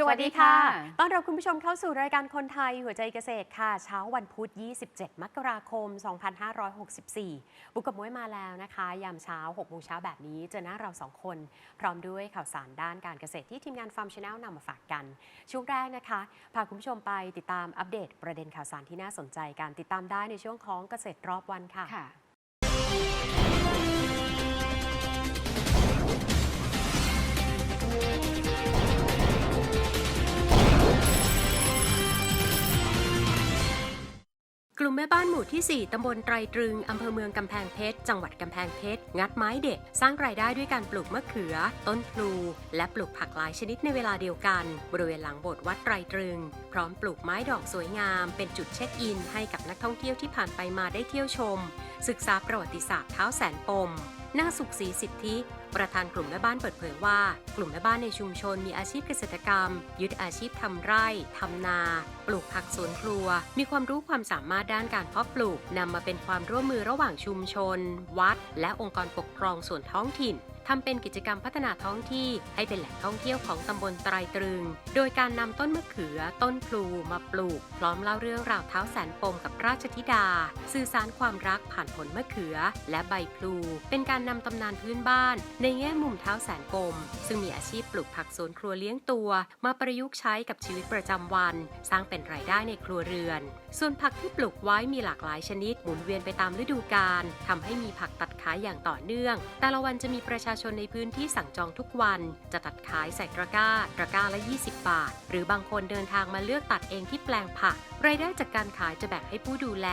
สวัสดีค่ะ ต้อนรับคุณผู้ชมเข้าสู่รายการคนไทยหัวใจเกษตรค่ะ เช้าวันพุธ 27 มกราคม 2564 บุกกับมุ้ยมาแล้วนะคะ ยามเช้า 6 โมงเช้าแบบนี้ เจอหน้าเราสองคน พร้อมด้วยข่าวสารด้านการเกษตรที่ทีมงานฟาร์มชาแนลนำมาฝากกัน ช่วงแรกนะคะ พาคุณผู้ชมไปติดตามอัปเดตประเด็นข่าวสารที่น่าสนใจการติดตามได้ในช่วงของเกษตรรอบวันค่ะค่ะ แม่บ้านหมู่ที่ 4 ตำบลไตรตรึง อำเภอเมืองกำแพงเพชร จังหวัดกำแพงเพชร งัดไม้เด็ด สร้างรายได้ด้วยการปลูกมะเขือ ต้นพลู และปลูกผักหลายชนิดในเวลาเดียวกัน บริเวณหลังโบสถ์วัดไตรตรึง พร้อมปลูกไม้ดอกสวยงาม เป็นจุดเช็คอิน ให้กับนักท่องเที่ยวที่ผ่านไปมาได้เที่ยวชม ศึกษาประวัติศาสตร์เท้าแสนปมนางสุขศรีสิทธิ ประธานกลุ่มแม่บ้านเปิดเผยว่า กลุ่มแม่บ้านในชุมชนมีอาชีพเกษตรกรรม ยึดอาชีพทำไร่ทำนา ปลูกผักสวนครัว มีความรู้ความสามารถด้านการเพาะปลูกนำมาเป็นความร่วมมือระหว่างชุมชน วัด และองค์กรปกครองส่วนท้องถิ่น ทำเป็นกิจกรรมพัฒนาท้องที่ให้เป็นแหล่งท่องเที่ยวของตำบลไตรตรึง โดยการนำต้นมะเขือ ต้นพลูมาปลูก พร้อมเล่าเรื่องราวเท้าแสนปมกับราชธิดา สื่อสารความรักผ่านผลมะเขือ และใบพลู เป็นการนำตำนานพื้นบ้าน ในแง่มุมเท้าแสนปมซึ่งมีอาชีพปลูกผักสวนครัวเลี้ยงตัว มาประยุกต์ใช้กับชีวิตประจำวัน สร้างเป็นรายได้ในครัวเรือน ส่วนผักที่ปลูกไว้มีหลากหลายชนิดหมุนเวียนไปตามฤดูกาลทำให้มีผักตัดขายอย่างต่อเนื่อง แต่ละวันจะมีประชาชนในพื้นที่สั่งจองทุกวัน จะตัดขายใส่ตะกร้าตะกร้าละ 20 บาท หรือบางคนเดินทางมาเลือกตัดเองที่แปลงผัก รายได้จากการขายจะแบ่งให้ผู้ดูแล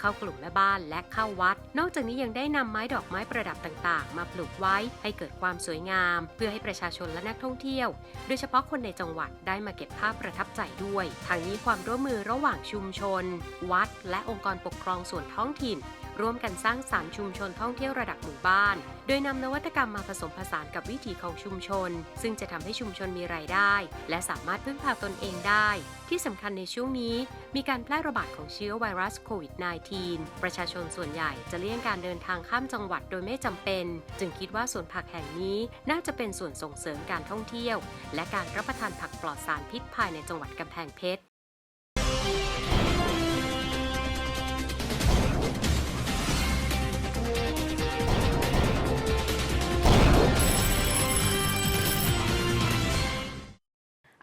เข้ากลุ่มแม่บ้านและเข้าวัด นอกจากนี้ยังได้นำไม้ดอกไม้ประดับต่างๆ มาปลูกไว้ให้เกิดความสวยงาม เพื่อให้ประชาชนและนักท่องเที่ยว โดยเฉพาะคนในจังหวัดได้มาเก็บภาพประทับใจด้วยทางนี้ความร่วมมือระหว่างชุมชน วัด และองค์กรปกครองส่วนท้องถิ่น ร่วมกันสร้างสรรค์ชุมชนท่องเที่ยวระดับหมู่บ้าน โดยนำนวัตกรรมมาผสมผสานกับวิถีของชุมชน ซึ่งจะทำให้ชุมชนมีรายได้ และสามารถพึ่งพาตนเองได้ ที่สำคัญในช่วงนี้ มีการแพร่ระบาดของเชื้อไวรัสโควิด -19 ประชาชนส่วนใหญ่จะเลี่ยงการเดินทางข้ามจังหวัดโดยไม่จำเป็น จึงคิดว่าสวนผักแห่งนี้น่าจะเป็นส่วนส่งเสริมการท่องเที่ยว และการรับประทานผักปลอดสารพิษภายในจังหวัดกำแพงเพชร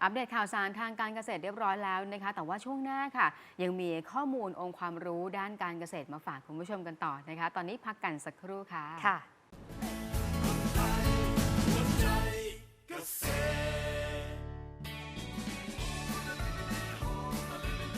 อัปเดตข่าวสารทางการเกษตรเรียบร้อยแล้วนะคะ แต่ว่าช่วงหน้าค่ะ ยังมีข้อมูลองค์ความรู้ด้านการเกษตรมาฝากคุณผู้ชมกันต่อนะคะ ตอนนี้พักกันสักครู่ค่ะค่ะ